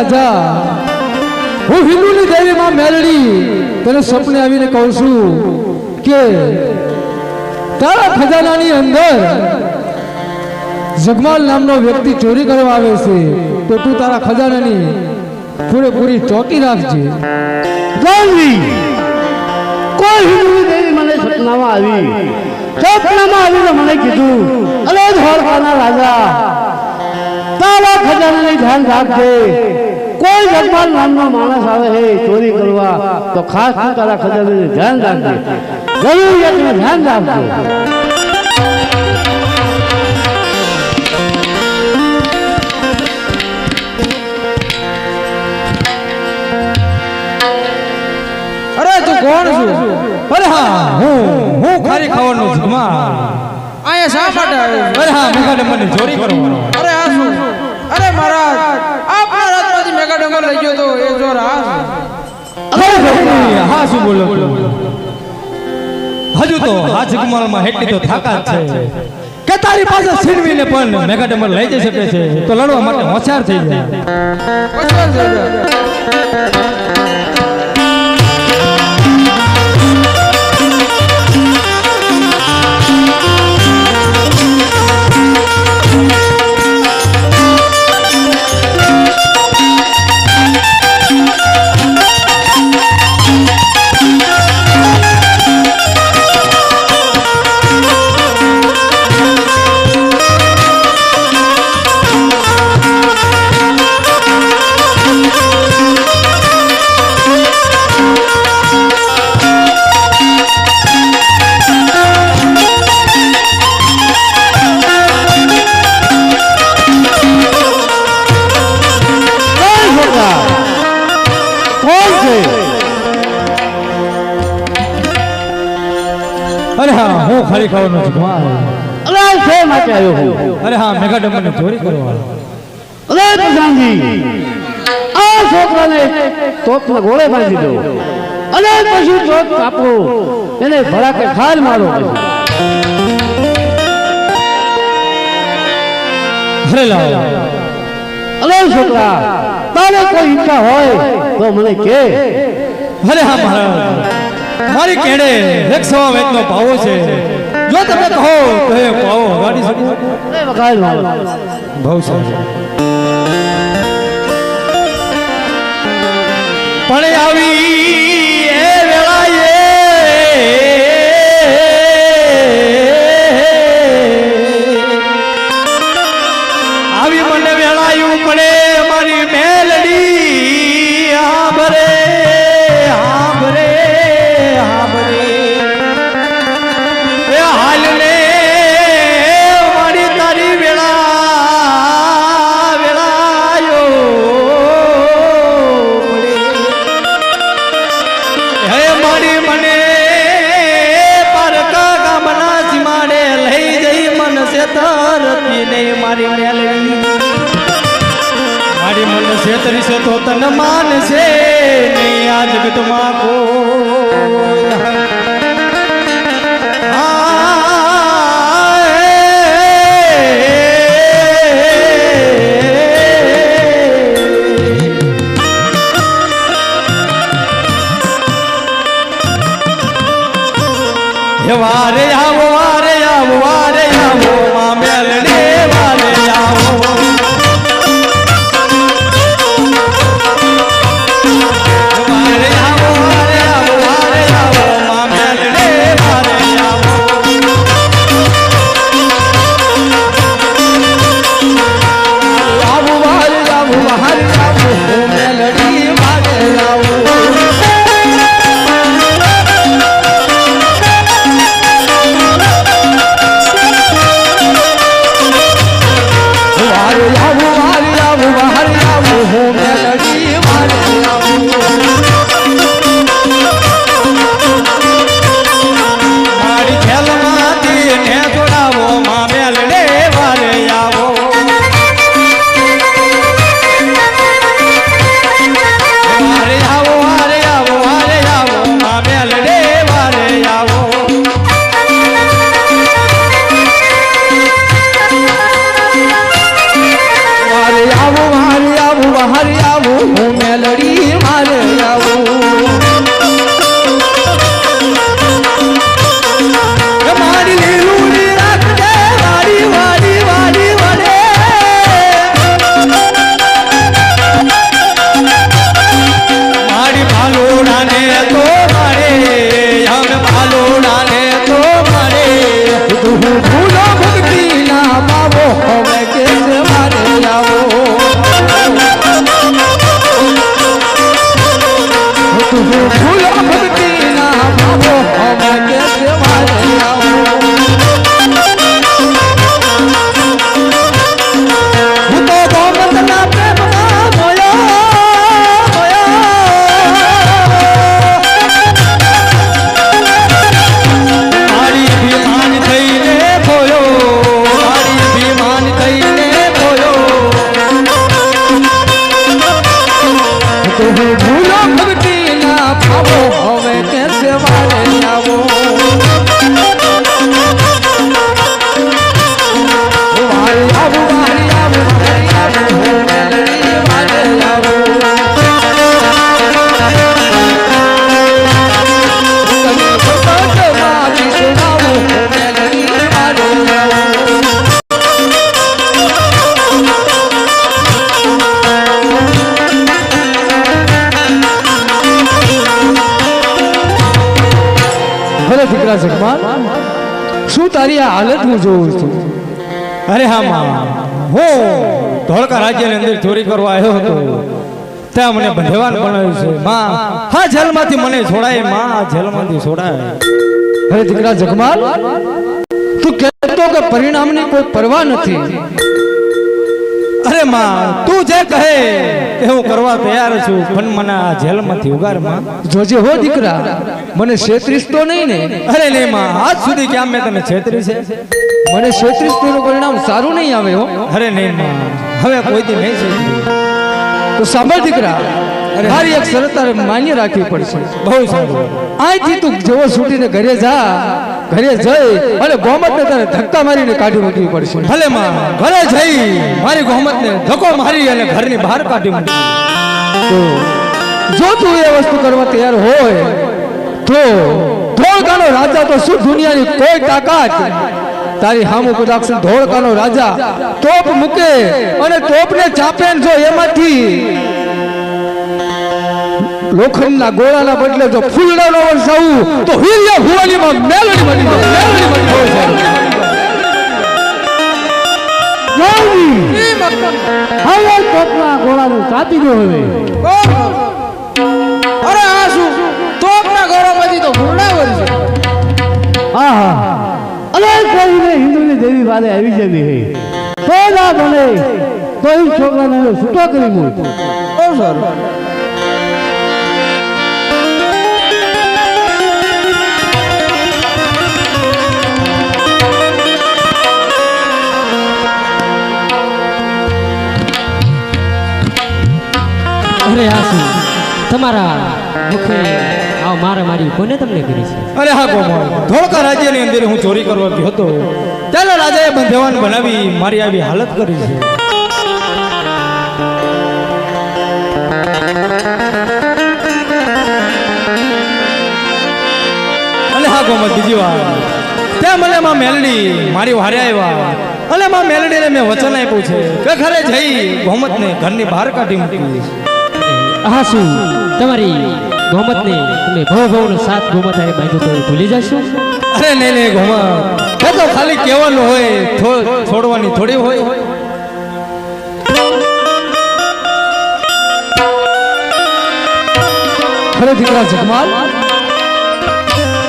રાજા. હું હિન્દુની દેવી માં મેલડી તને સપને આવીને કહું છું કે તારા ખજાનાની અંદર જગમાલ નામનો વ્યક્તિ ચોરી કરવા આવે છે, તો તું તારા ખજાનાની પૂરેપૂરી ચોકી રાખજે. કોઈ હિન્દુ દેવી મને સપનામાં આવી. સપનામાં આવીને મને કીધું અરે દ્વારકાના રાજા, તારા ખજાનાની ધ્યાન રાખજે. કોઈ જગમાલ નામનો માણસ આવે છે ચોરી કરવા તો ખાસ તું તારા ખજાને ધ્યાન રાખજે. જરૂરિયાતનું ધ્યાન રાખજો. અરે તું કોણ છું? અરે હા હું હું ખારી ખાવાનો અહીંયા શા માટે આવ્યો? અરે હા મેઘાને મને ચોરી કરવાનો. અરે આ શું? અરે મહારાજ રાજમાંથી ડંગર લઈ ગયો તો એ ભગની, હા શું બોલો હજુ તો આ માં એટલી તો તાકાત છે. કે તારી પાસે છીનવીને પણ મેગાડમર લઈ જઈ શકે છે તો લડવા માટે હોશિયાર થઈ જાય ખાલી ખાવાનો જગમાલ અરે છે માટે આવ્યો હું? અરે હા મેગાડમરને ચોરી કરવા અરે પ્રશાંતજી આ છોકરાને તોપના ગોળે બાંધી દો અને પછી તોપ કાપો. એને ભડાકે ખાલ મારો અરે લાવ. અરે છોકરા તારે કોઈ ઈચ્છા હોય તો મને કે. અરે હા મહારાજ. મારી કેડે એક સવા વેચનો ભાવો છે. જો તમે કહો તો એ પાવો ગાડી શકું નહીં મારો બહુ સારું પણ આવી એ વેળાએ આવી મને વેળાયું પડે મારી મેલડી મારી મેલડી. મારી મન સેતરી છે તો તન માનશે નહીં આ જગતમાં કોઈ. મારે આવું મારે આવું મારે આવું હું હું મેલડી મારે મારા જગમાન શું તારી આ હાલત હું જોઉં છું? અરે હા, મામા. હો, ધોળકા રાજ્યની અંદર ચોરી કરવા આવ્યો હતો. ત્યાં મને ભલેવાન બનાવ્યું છે. માં, હા, જેલમાંથી મને છોડાય, માં જેલમાંથી છોડાય. અરે દીકરા જગમાલ, તું કહેતો કે પરિણામની કોઈ પરવા નથી. અરે માં તું જે કહે તે હું કરવા તૈયાર છું. પણ મને આ જેલમાંથી ઉગારમાં. જોજે હો દીકરા મને છેત્રીસ તો નહીં ને. અરે નહીં માં આજ સુધી ક્યાં મેં તને છેતરી છે? મને છેત્રીસનું પરિણામ સારું નહીં આવે હો. અરે નહીં માં હવે કોઈ દી નહીં છે તો સાંભળ દીકરા મારી એક શરત તારે માન્ય રાખવી પડશે. બહુ સારું. આજથી તું જેવો છૂટીને ઘરે જા. ઘરે જઈ અને ગોમતને તારે ધક્કા મારીને કાઢી મૂકવી પડશે. ભલે માં, ઘરે જઈ, મારી ગોમતને ધક્કો મારી અને ઘરની બહાર કાઢી મૂકી જો તું એ વસ્તુ કરવા તૈયાર હોય, તો ધોળકાનો રાજા તો શું દુનિયાની કોઈ તાકાત? તારી હામુ કદાક્ષ ધોળકાનો રાજા તોપ મૂકે અને તોપને ચાપે જો એમાંથી લોખંડના ગોળાના બદલે જો ફૂલડાનો વરસાવું તો હીરિયા ભુવાનીમાં મેલડી બની જાય મેલડી બની જાય સાહેબ. હવે તોપના ગોળાનું સાતી ગયો હવે. અરે આ શું? તોપના ગોળામાંથી તો ફૂલડા વળી છે. હા અરે કોઈને હિન્દુની દેવી વાલે આવી જવી હે તો ના બને તો એ છોકરાને છૂટો કરી મૂક. ઓ સારું. અરે આસુ તમારા મુખે આવ મારે મારી કોને તમને કરી છે? અરે હા ગોમા ધોળકા રાજ્યની અંદર હું ચોરી કરવા ગયો હતો. ત્યારે રાજાએ બંધેવાન બનાવી મારી આવી હાલત કરી છે. અને હા ગોમત બીજી વાત ત્યાં મને માં મેલડી મારી વારે આવ્યા. અને માં મેલડીને મેં વચન આપ્યું છે કે ઘરે જઈ ગોમતને ઘરની બહાર કાઢી મૂકી આસુ તમારી ગોમતને તમે ભવ ભવનો સાથ ગોમત હારે બાંધ્યો તો ભૂલી જશો? અરે નહીં નહીં ગોમત એ ખાલી કહેવાનું હોય છોડવાની થોડી હોય. ખરે દીકરા જગમાલ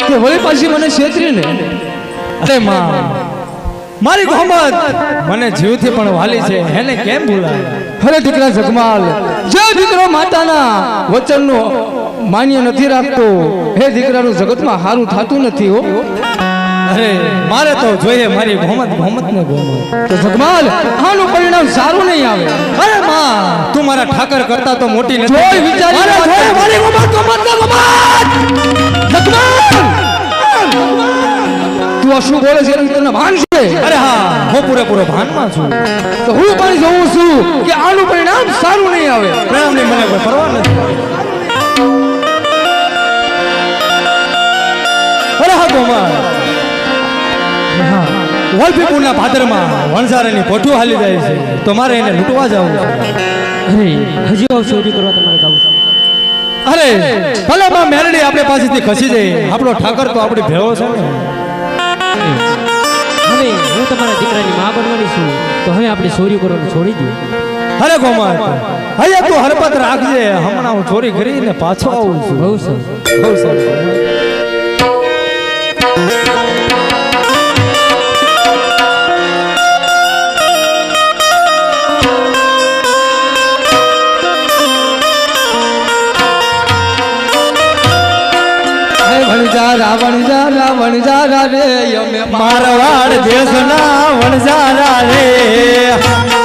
કે વળી પાછી મને છેતરી ને અરે, માં, મારી ગોમત, મને જીવથી પણ વાલી છે એને કેમ ભૂલાય? ખરે દીકરા જગમાલ જે દીકરો માતાના વચનનો માન્ય નથી રાખતો. હે દીકરાનું જગતમાં સારું થતું નથી હો. અરે મારે તો જોઈએ મારી ભોમત ભોમત ને ભોમત તો જગમાલ આનું પરિણામ સારું નહીં આવે. અરે માં તું મારા ઠાકર કરતા તો મોટી નથી. જોઈ વિચારી અરે જોઈ મારી ભોમત ને ગોમત જગમાલ તું આ શું બોલે છે એનું તને ભાન છે? અરે હા હું પૂરેપૂરો ભાનમાં છું. તો હું પણ જોઉં છું કે આનું પરિણામ સારું નહીં આવે. પ્રેમની મને કોઈ પરવા નથી અરે હા ગોમત વલભીપુરના ભાદરમાં વણઝારાની પોઠું હાલી જાય છે. તો મારે એને લૂંટવા જવું અરે હજી આવ ચોરી કરવા તમારે જવું અરે ભલે માં મેરડી આપણે પાસેથી ખસી જાય. આપણો ઠાકર તો આપણી ભેળો છે ને. હું તમારા દીકરાની માં બનવાની છું તો હવે આપણે ચોરી કરવાનું છોડી દઈએ. અરે ગોમત અહીંયા તું હરપત રાખજે. હમણાં હું ચોરી કરીને પાછો આવું છું. બહુ સરસ. બહુ સારું વણજા રાવણ જા રાવણ જા રા રે અમે મારવાડ દેશના વણઝારા રે.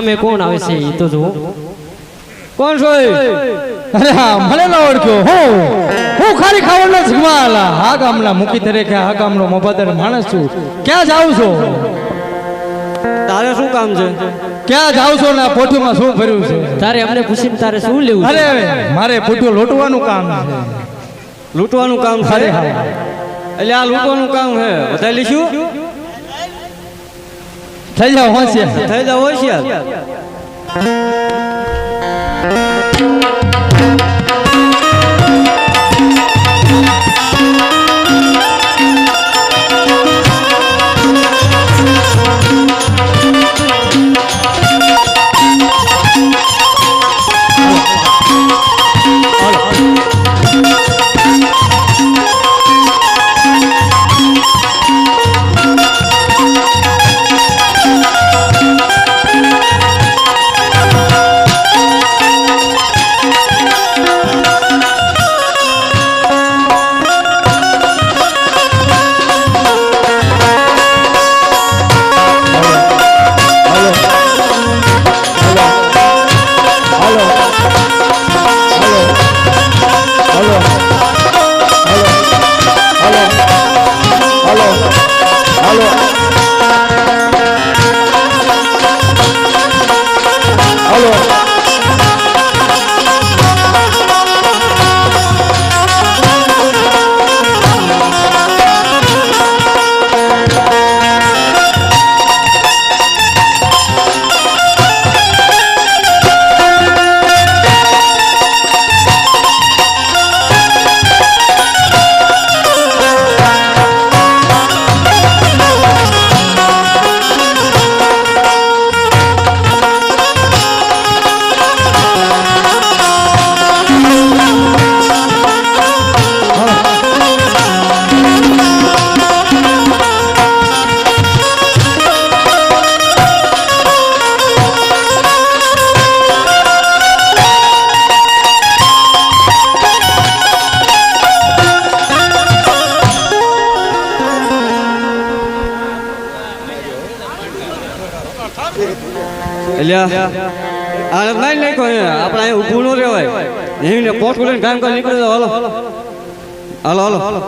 સામે કોણ આવે છે એ તો જુઓ. કોણ છો અરે હા મને ન ઓળખ્યો. હું હું ખાલી ખાવાનો જગવાલા હા ગામના મુખી તરીકે આ ગામનો મફતર માણસ છું. ક્યાં જાઉં છો? તારે શું કામ છે? ક્યાં જાઉં છો ને પોઠુમાં શું ભર્યું છે? તારે અમને પૂછીને તારે શું લેવું અરે મારે પોઠું લોટવાનું કામ છે. લૂંટવાનું કામ છે? હા. એટલે આ લૂંટવાનું કામ છે. બધા લીશું થઈ જાઓ હોશિયાર થઈ જાવ હોશિયાર એટલે આ નહીં નહીં કોઈ આપણે અહીંયા ઊભું ન રહેવાય. એમને પોટ કરીને કામ કરી નીકળી જાવ હાલો. હાલો હાલો.